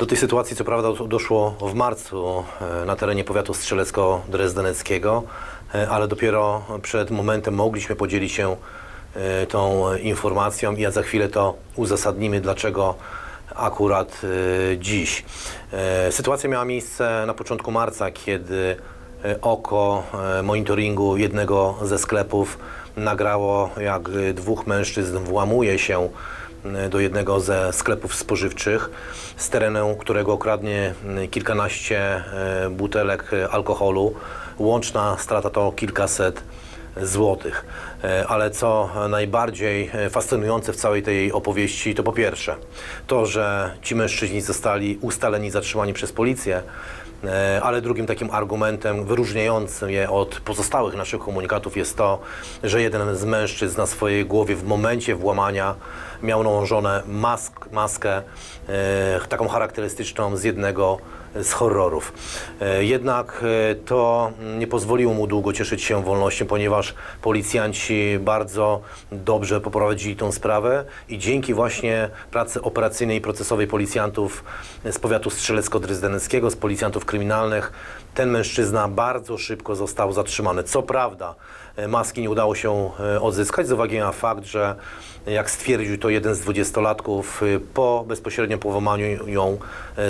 Do tej sytuacji co prawda doszło w marcu e, na terenie powiatu strzelecko-drezdeneckiego, e, ale dopiero przed momentem mogliśmy podzielić się e, tą informacją i ja za chwilę to uzasadnimy, dlaczego akurat dziś. Sytuacja miała miejsce na początku marca, kiedy oko e, monitoringu jednego ze sklepów nagrało, jak e, dwóch mężczyzn włamuje się e, do jednego ze sklepów spożywczych, z terenu którego okradnie m, kilkanaście e, butelek e, alkoholu. Łączna strata to kilkaset złotych. E, Ale co najbardziej e, fascynujące w całej tej opowieści, to po pierwsze to, że ci mężczyźni zostali ustaleni, zatrzymani przez policję, e, ale drugim takim argumentem wyróżniającym je od pozostałych naszych komunikatów jest to, że jeden z mężczyzn na swojej głowie w momencie włamania miał nałożone mask, maskę taką charakterystyczną z jednego z horrorów. E, Jednak e, to nie pozwoliło mu długo cieszyć się wolnością, ponieważ policjanci bardzo dobrze poprowadzili tą sprawę i dzięki właśnie pracy operacyjnej i procesowej policjantów z powiatu strzelecko-dryzdeneckiego, z policjantów kryminalnych, ten mężczyzna bardzo szybko został zatrzymany. Co prawda e, maski nie udało się odzyskać z uwagi na fakt, że jak stwierdził to jeden z dwudziestolatków, po bezpośrednim połamaniu ją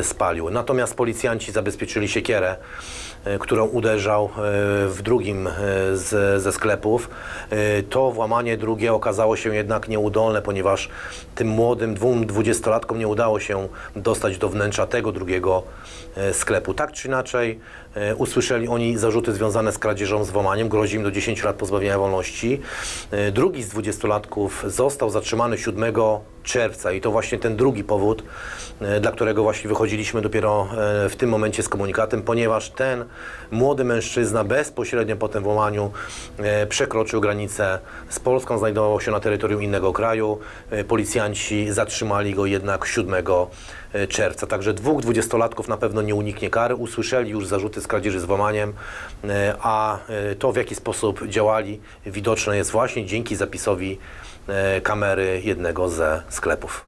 spalił. Natomiast policjanci zabezpieczyli siekierę, e, którą uderzał e, w drugim e, z, ze sklepów. To włamanie drugie okazało się jednak nieudolne, ponieważ tym młodym dwóm dwudziestolatkom nie udało się dostać do wnętrza tego drugiego sklepu. Tak czy inaczej usłyszeli oni zarzuty związane z kradzieżą, z włamaniem, grozi im do 10 lat pozbawienia wolności. Drugi z dwudziestolatków został zatrzymany 7 czerwca i to właśnie ten drugi powód, dla którego właśnie wychodziliśmy dopiero w tym momencie z komunikatem, ponieważ ten młody mężczyzna bezpośrednio po tym włamaniu e, przekroczył granicę z Polską, znajdował się na terytorium innego kraju. E, Policjanci zatrzymali go jednak 7 czerwca. Także dwóch dwudziestolatków na pewno nie uniknie kary. Usłyszeli już zarzuty z kradzieży z włamaniem, e, a e, to w jaki sposób działali widoczne jest właśnie dzięki zapisowi e, kamery jednego ze sklepów.